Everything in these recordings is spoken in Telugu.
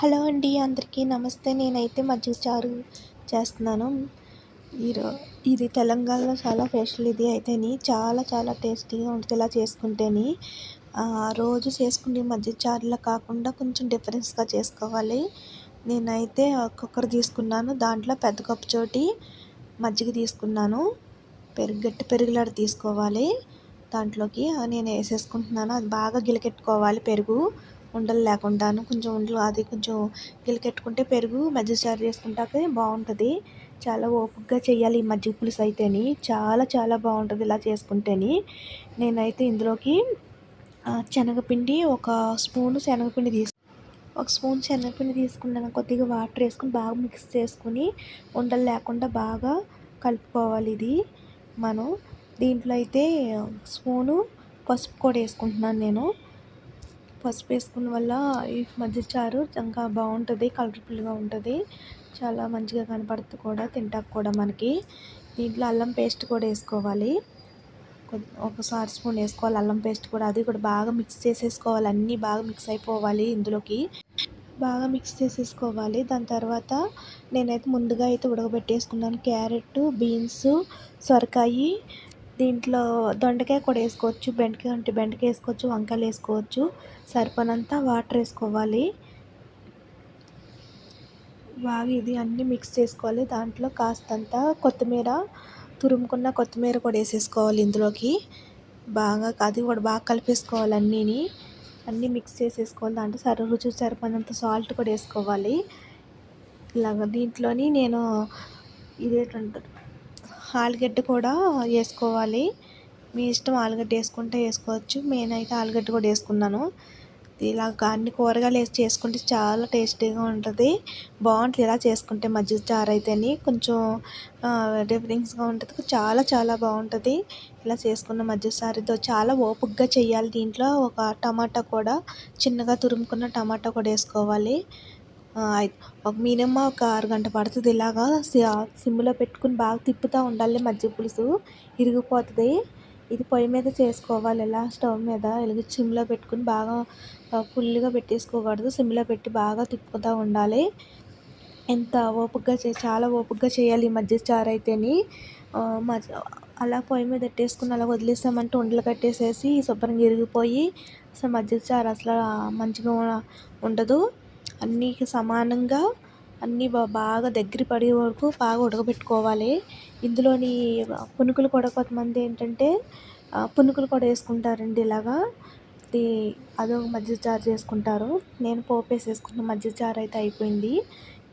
హలో అండి అందరికీ నమస్తే. నేనైతే మజ్జిగ చారు చేస్తున్నాను. మీరు ఇది తెలంగాణలో చాలా స్పెషల్ ఇది అయితేని చాలా చాలా టేస్టీగా ఉంటుంది ఇలా చేసుకుంటేని రోజు చేసుకునే మజ్జిగ చారులా కాకుండా కొంచెం డిఫరెన్స్గా చేసుకోవాలి. నేనైతే కుక్కర్ తీసుకున్నాను దాంట్లో పెద్ద కప్పు చోటి మజ్జిగ తీసుకున్నాను. పెరుగు గట్టి పెరుగులాడ తీసుకోవాలి. దాంట్లోకి నేను వేసేసుకుంటున్నాను. అది బాగా గిలకెట్టుకోవాలి పెరుగు. ఉండలు లేకుండాను కొంచెం ఉండలు అది కొంచెం గిలకెట్టుకుంటే పెరుగు మజ్జిగ చారు చేసుకుంటాకే బాగుంటుంది. చాలా ఓపికగా చేయాలి ఈ మజ్జిగ పులుసు అయితేని. చాలా చాలా బాగుంటుంది ఇలా చేసుకుంటేని. నేనైతే ఇందులోకి శనగపిండి ఒక స్పూన్ శనగపిండి తీసుకు ఒక స్పూన్ శనగపిండి తీసుకున్నాను. కొద్దిగా వాటర్ వేసుకుని బాగా మిక్స్ చేసుకుని ఉండలు లేకుండా బాగా కలుపుకోవాలి ఇది మనం. దీంట్లో అయితే స్పూను పసుపు కూడా వేసుకుంటున్నాను నేను. పసుపు వేసుకున్న వల్ల ఈ మజ్జిగ చారు ఇంకా బాగుంటుంది కలర్ఫుల్గా ఉంటుంది. చాలా మంచిగా కనపడుతుంది కూడా తింటాక కూడా మనకి. దీంట్లో అల్లం పేస్ట్ కూడా వేసుకోవాలి. ఒకసారి స్పూన్ వేసుకోవాలి అల్లం పేస్ట్ కూడా. అది కూడా బాగా మిక్స్ చేసేసుకోవాలి. అన్నీ బాగా మిక్స్ అయిపోవాలి ఇందులోకి. బాగా మిక్స్ చేసేసుకోవాలి. దాని తర్వాత నేనైతే ముందుగా అయితే ఉడకబెట్టేసుకున్నాను క్యారెట్ బీన్స్ సొరకాయి దీంట్లో దొండకాయ కూడా వేసుకోవచ్చు బెండకాయ ఉంటే బెండకాయ వేసుకోవచ్చు వంకాయలు వేసుకోవచ్చు. సరిపడినంత వాటర్ వేసుకోవాలి. బాగా ఇది అన్నీ మిక్స్ చేసుకోవాలి. దాంట్లో కాస్తంత కొత్తిమీర తురుముకున్న కొత్తిమీర కూడా వేసేసుకోవాలి ఇందులోకి. బాగా అది కూడా బాగా కలిపేసుకోవాలి అన్నీని. అన్నీ మిక్స్ చేసేసుకోవాలి. దాంట్లో సరి రుచి సరిపడినంత సాల్ట్ కూడా వేసుకోవాలి. ఇలాగ దీంట్లోని నేను ఇదేంటంటారు ఆలుగడ్డ కూడా వేసుకోవాలి. మీ ఇష్టం ఆలుగడ్డ వేసుకుంటే వేసుకోవచ్చు. నేనైతే ఆలుగడ్డ కూడా వేసుకున్నాను. ఇలా అన్ని కూరగాయలు వేసి చేసుకుంటే చాలా టేస్టీగా ఉంటుంది. బాగుంటుంది ఇలా చేసుకుంటే మజ్జిగ చారు అయితేని. కొంచెం డిఫరెన్స్గా ఉంటుంది. చాలా చాలా బాగుంటుంది. ఇలా చేసుకున్న మజ్జిగ చారుతో చాలా ఓపుగ్గా చేయాలి దీంట్లో. ఒక టమాటా కూడా చిన్నగా తురుముకున్న టమాటా కూడా వేసుకోవాలి. ఒక మినిమం ఒక అరగంట పడుతుంది ఇలాగా. సిమ్లో పెట్టుకుని బాగా తిప్పుతూ ఉండాలి మజ్జిగ పులుసు. ఇరిగిపోతుంది. ఇది పొయ్యి మీద చేసుకోవాలి. ఇలా స్టవ్ మీద ఇలాగ సిమ్లో పెట్టుకుని బాగా ఫుల్గా పెట్టేసుకోకూడదు. సిమ్లో పెట్టి బాగా తిప్పుతూ ఉండాలి. ఎంత ఓపికగా చే చాలా ఓపికగా చేయాలి ఈ మజ్జిగ చారు అయితేని అలా పొయ్యి మీద పెట్టేసుకుని అలా వదిలేసామంటే ఉండలు కట్టేసేసి శుభ్రంగా ఇరిగిపోయి అసలు మజ్జిగ చారు అసలు మంచిగా ఉండదు. అన్నీ సమానంగా అన్నీ బాగా దగ్గర పడే వరకు బాగా ఉడకబెట్టుకోవాలి. ఇందులోని పునుకులు కూడా కొంతమంది ఏంటంటే పునుకులు కూడా వేసుకుంటారండి ఇలాగా. అదొక మజ్జిగ చారు చేసుకుంటారు. నేను పోపు వేసేసుకున్న మజ్జిగ చారు అయితే అయిపోయింది.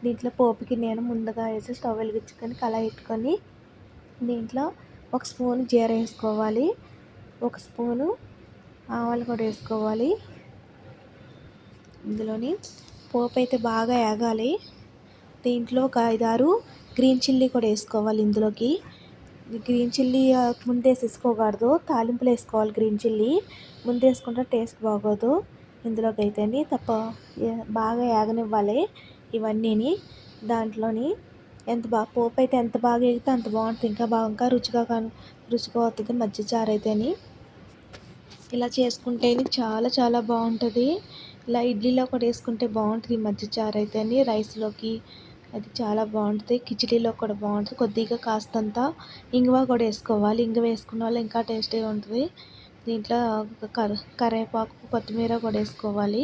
దీంట్లో పోపుకి నేను ముందుగా వేసి స్టవ్ వెలిగించుకొని కళాయి పెట్టుకొని దీంట్లో ఒక స్పూన్ జీర వేసుకోవాలి. ఒక స్పూను ఆవాలు కూడా వేసుకోవాలి. ఇందులోని పోపు అయితే బాగా ఏగాలి. దీంట్లో ఒక ఐదారు గ్రీన్ చిల్లీ కూడా వేసుకోవాలి ఇందులోకి. గ్రీన్ చిల్లీ ముందే వేసేసుకోకూడదు తాలింపులు వేసుకోవాలి గ్రీన్ చిల్లీ. ముందు వేసుకుంటే టేస్ట్ బాగోదు. ఇందులోకి అయితేని తప్ప బాగా ఏగనివ్వాలి ఇవన్నీని. దాంట్లోని ఎంత బాగా పోపు అయితే ఎంత బాగా ఎగితే అంత బాగుంటుంది. ఇంకా బాగా ఇంకా రుచిగా రుచిగా అవుతుంది మజ్జిగ చారు అయితేని. ఇలా చేసుకుంటే చాలా చాలా బాగుంటుంది. ఇలా ఇడ్లీలో కూడా వేసుకుంటే బాగుంటుంది మధ్య చారు అయితేని రైస్లోకి అది చాలా బాగుంటుంది. కిచిడీలో కూడా బాగుంటుంది. కొద్దిగా కాస్తంత ఇంగువ కూడా వేసుకోవాలి. ఇంగువ వేసుకున్న వాళ్ళు ఇంకా టేస్టీగా ఉంటుంది. దీంట్లో కర కరేపాకు కొత్తిమీర కూడా వేసుకోవాలి.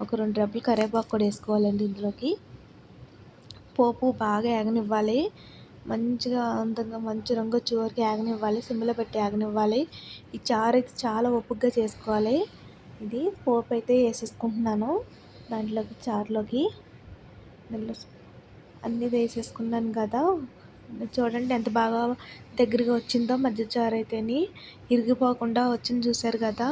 ఒక రెండు డబ్బులు కరేపాకు కూడా వేసుకోవాలండి ఇందులోకి. పోపు బాగా ఏగనివ్వాలి మంచిగా అందంగా మంచి రంగు చివరికి ఏగనివ్వాలి సిమ్లో పెట్టి ఏగనివ్వాలి ఈ చారు అయితే చాలా ఒప్పుగ్గా చేసుకోవాలి. ఇది పోపు అయితే వేసేసుకుంటున్నాను. దాంట్లోకి చారులోకి దాంట్లో అన్నీ వేసేసుకున్నాను కదా. చూడండి ఎంత బాగా దగ్గరగా వచ్చిందో మధ్య చారు అయితేని. ఇరిగిపోకుండా వచ్చింది చూసారు కదా.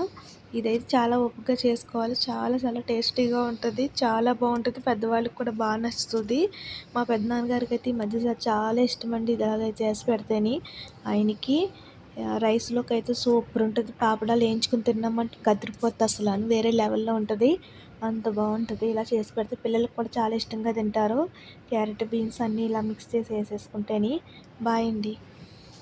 ఇదైతే చాలా ఓపికగా చేసుకోవాలి. చాలా చాలా టేస్టీగా ఉంటుంది. చాలా బాగుంటుంది. పెద్దవాళ్ళకి కూడా బాగా నచ్చుతుంది. మా పెద్దనాన్నగారికి అయితే ఈ మధ్య చాలా ఇష్టం అండి ఇలాగ చేసి పెడితేని. ఆయనకి రైస్లోకి అయితే సూపర్ ఉంటుంది. పాపడాలు వేయించుకుని తిన్నామంటే కదిరిపోతుంది అసలు అని వేరే లెవెల్లో ఉంటుంది. అంత బాగుంటుంది. ఇలా చేసి పెడితే పిల్లలకు కూడా చాలా ఇష్టంగా తింటారు. క్యారెట్ బీన్స్ అన్నీ ఇలా మిక్స్ చేసి వేసేసుకుంటేని. బాయ్ అండి.